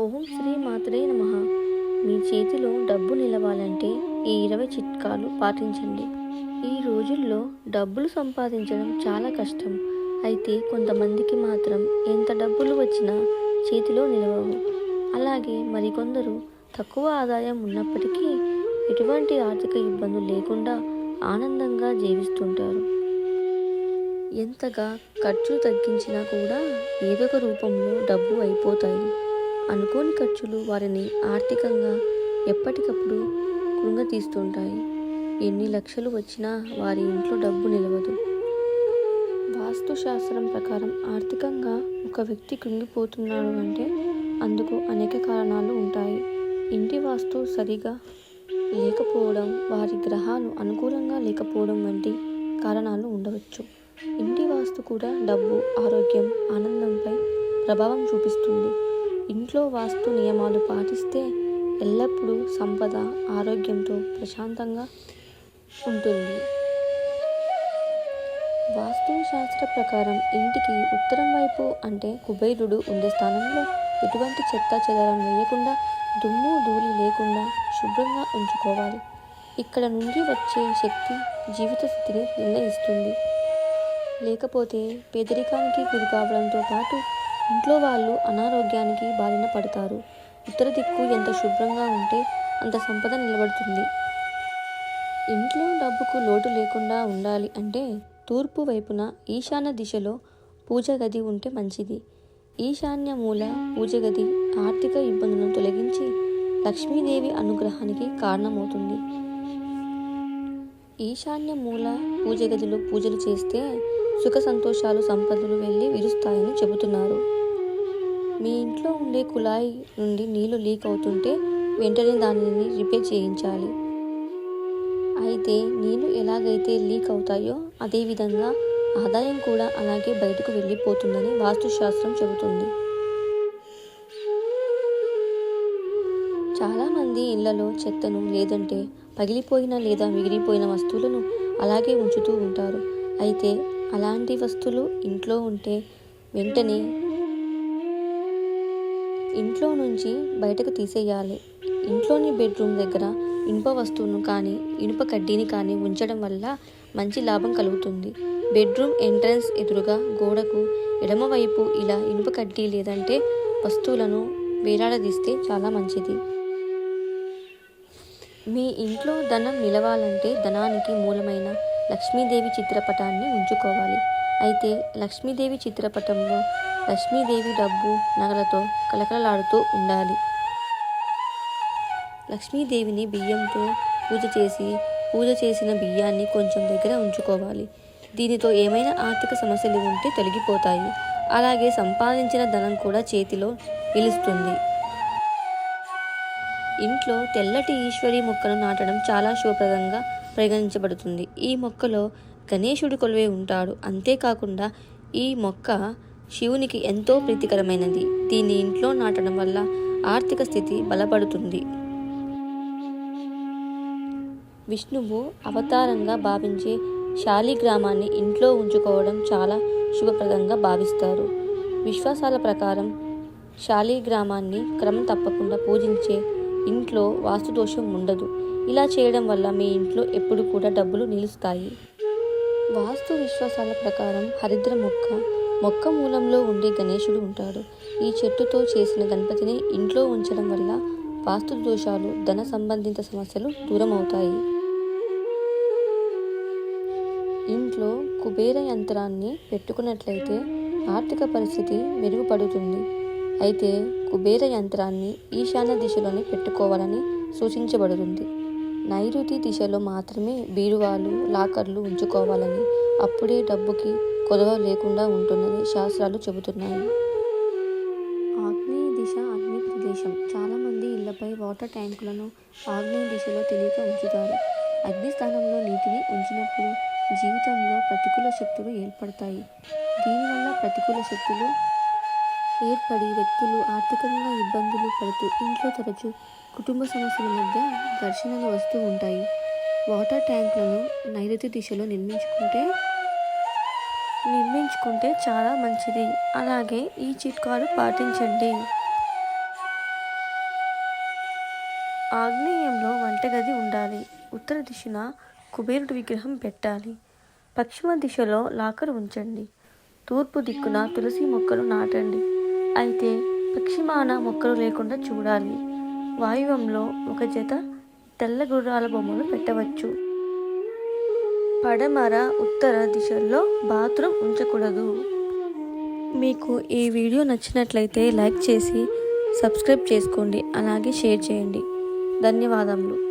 ఓం శ్రీ మాత్రే నమ. మీ చేతిలో డబ్బు నిలవాలంటే ఈ ఇరవై చిట్కాలు పాటించండి. ఈ రోజుల్లో డబ్బులు సంపాదించడం చాలా కష్టం. అయితే కొంతమందికి మాత్రం ఎంత డబ్బులు వచ్చినా చేతిలో నిలవవు. అలాగే మరికొందరు తక్కువ ఆదాయం ఉన్నప్పటికీ ఎటువంటి ఆర్థిక ఇబ్బందులు లేకుండా ఆనందంగా జీవిస్తుంటారు. ఎంతగా ఖర్చు తగ్గించినా కూడా ఏదొక రూపంలో డబ్బు అయిపోతాయి. అనుకోని ఖర్చులు వారిని ఆర్థికంగా ఎప్పటికప్పుడు కృంగతీస్తుంటాయి. ఎన్ని లక్షలు వచ్చినా వారి ఇంట్లో డబ్బు నిలవదు. వాస్తు శాస్త్రం ప్రకారం ఆర్థికంగా ఒక వ్యక్తి కృంగిపోతున్నాడు అంటే అందుకు అనేక కారణాలు ఉంటాయి. ఇంటి వాస్తు సరిగా లేకపోవడం వారి గ్రహాలు అనుకూలంగా లేకపోవడం వంటి కారణాలు ఉండవచ్చు. ఇంటి వాస్తు కూడా డబ్బు ఆరోగ్యం ఆనందంపై ప్రభావం చూపిస్తుంది. ఇంట్లో వాస్తు నియమాలు పాటిస్తే ఎల్లప్పుడూ సంపద ఆరోగ్యంతో ప్రశాంతంగా ఉంటుంది. వాస్తు శాస్త్ర ప్రకారం ఇంటికి ఉత్తరం వైపు అంటే కుబేరుడు ఉండే స్థానంలో ఎటువంటి చెత్త చెదరం వేయకుండా దుమ్ము ధూళి లేకుండా శుభ్రంగా ఉంచుకోవాలి. ఇక్కడ నుండి వచ్చే శక్తి జీవిత స్థితిని నిర్ణయిస్తుంది. లేకపోతే పేదరికానికి గురి కావడంతో పాటు ఇంట్లో వాళ్ళు అనారోగ్యానికి బారిన పడతారు. ఉత్తర దిక్కు ఎంత శుభ్రంగా ఉంటే అంత సంపద నిలబడుతుంది. ఇంట్లో డబ్బుకు లోటు లేకుండా ఉండాలి అంటే తూర్పు వైపున ఈశాన్య దిశలో పూజ గది ఉంటే మంచిది. ఈశాన్య మూల పూజ గది ఆర్థిక ఇబ్బందులను తొలగించి లక్ష్మీదేవి అనుగ్రహానికి కారణమవుతుంది. ఈశాన్య మూల పూజ గదిలో పూజలు చేస్తే సుఖ సంతోషాలు సంపదలు వెళ్ళి విరుస్తాయని చెబుతున్నారు. మీ ఇంట్లో ఉండే కుళాయి నుండి నీళ్ళు లీక్ అవుతుంటే వెంటనే దానిని రిపేర్ చేయించాలి. అయితే నీళ్ళు ఎలాగైతే లీక్ అవుతాయో అదేవిధంగా ఆదాయం కూడా అలాగే బయటకు వెళ్ళిపోతుందని వాస్తుశాస్త్రం చెబుతుంది. చాలామంది ఇళ్ళలో చెత్తను లేదంటే పగిలిపోయిన లేదా మిగిలిపోయిన వస్తువులను అలాగే ఉంచుతూ ఉంటారు. అయితే అలాంటి వస్తువులు ఇంట్లో ఉంటే వెంటనే ఇంట్లో నుంచి బయటకు తీసేయాలి. ఇంట్లోని బెడ్రూమ్ దగ్గర ఇనుప వస్తువును కానీ ఇనుప కడ్డీని కానీ ఉంచడం వల్ల మంచి లాభం కలుగుతుంది. బెడ్రూమ్ ఎంట్రన్స్ ఎదురుగా గోడకు ఎడమవైపు ఇలా ఇనుప కడ్డీ లేదంటే వస్తువులను వేలాడదీస్తే చాలా మంచిది. మీ ఇంట్లో ధనం నిలవాలంటే ధనానికి మూలమైన లక్ష్మీదేవి చిత్రపటాన్ని ఉంచుకోవాలి. అయితే లక్ష్మీదేవి చిత్రపటంలో లక్ష్మీదేవి డబ్బు నగలతో కలకలలాడుతూ ఉండాలి. లక్ష్మీదేవిని బియ్యంతో పూజ చేసి పూజ చేసిన బియ్యాన్ని కొంచెం దగ్గర ఉంచుకోవాలి. దీనితో ఏమైనా ఆర్థిక సమస్యలు ఉంటే తొలగిపోతాయి. అలాగే సంపాదించిన ధనం కూడా చేతిలో నిలుస్తుంది. ఇంట్లో తెల్లటి ఈశ్వరి మొక్కను నాటడం చాలా శుభప్రదంగా పరిగణించబడుతుంది. ఈ మొక్కలో గణేశుడు కొలువే ఉంటాడు. అంతేకాకుండా ఈ మొక్క శివునికి ఎంతో ప్రీతికరమైనది. దీన్ని ఇంట్లో నాటడం వల్ల ఆర్థిక స్థితి బలపడుతుంది. విష్ణువు అవతారంగా భావించే శాలిగ్రామాన్ని ఇంట్లో ఉంచుకోవడం చాలా శుభప్రదంగా భావిస్తారు. విశ్వాసాల ప్రకారం శాలిగ్రామాన్ని క్రమం తప్పకుండా పూజించే ఇంట్లో వాస్తుదోషం ఉండదు. ఇలా చేయడం వల్ల మీ ఇంట్లో ఎప్పుడు కూడా డబ్బులు నిలుస్తాయి. వాస్తు విశ్వాసాల ప్రకారం హరిద్ర మొక్క మొక్క మూలంలో ఉండే గణేశుడు ఉంటాడు. ఈ చెట్టుతో చేసిన గణపతిని ఇంట్లో ఉంచడం వల్ల వాస్తు దోషాలు ధన సంబంధిత సమస్యలు దూరం అవుతాయి ఇంట్లో కుబేర యంత్రాన్ని పెట్టుకున్నట్లయితే ఆర్థిక పరిస్థితి మెరుగుపడుతుంది. అయితే కుబేర యంత్రాన్ని ఈశాన్య దిశలోనే పెట్టుకోవాలని సూచించబడుతుంది. నైరుతి దిశలో మాత్రమే బీరువాలు లాకర్లు ఉంచుకోవాలని అప్పుడే డబ్బుకి కొదవ లేకుండా ఉంటుందని శాస్త్రాలు చెబుతున్నాయి. ఆగ్నేయ దిశ అగ్ని ప్రదేశం. చాలామంది ఇళ్ళపై వాటర్ ట్యాంకులను ఆగ్నేయ దిశలో తెలియక ఉంచుతారు. అగ్ని స్థానంలో నీటిని ఉంచినప్పుడు జీవితంలో ప్రతికూల శక్తులు ఏర్పడతాయి. దీనివల్ల ప్రతికూల శక్తులు ఏర్పడి వ్యక్తులు ఆర్థికంగా ఇబ్బందులు పడుతూ ఇంట్లో తరచూ కుటుంబ సమస్యల మధ్య ఘర్షణలు వస్తూ ఉంటాయి. వాటర్ ట్యాంకులను నైరుతి దిశలో నిర్మించుకుంటే నిర్మించుకుంటే చాలా మంచిది. అలాగే ఈ చిట్కాలు పాటించండి. ఆగ్నేయంలో వంటగది ఉండాలి. ఉత్తర దిశన కుబేరుడి విగ్రహం పెట్టాలి. పశ్చిమ దిశలో లాకర్ ఉంచండి. తూర్పు దిక్కున తులసి మొక్కలు నాటండి. అయితే పక్షిమాన మొక్కలు లేకుండా చూడాలి. వాయువ్యంలో ఒక జత తెల్ల గుర్రాల బొమ్మలు పెట్టవచ్చు. పడమర ఉత్తర దిశల్లో బాత్రూమ్ ఉంచకూడదు. మీకు ఈ వీడియో నచ్చినట్లయితే లైక్ చేసి సబ్స్క్రైబ్ చేసుకోండి. అలాగే షేర్ చేయండి. ధన్యవాదములు.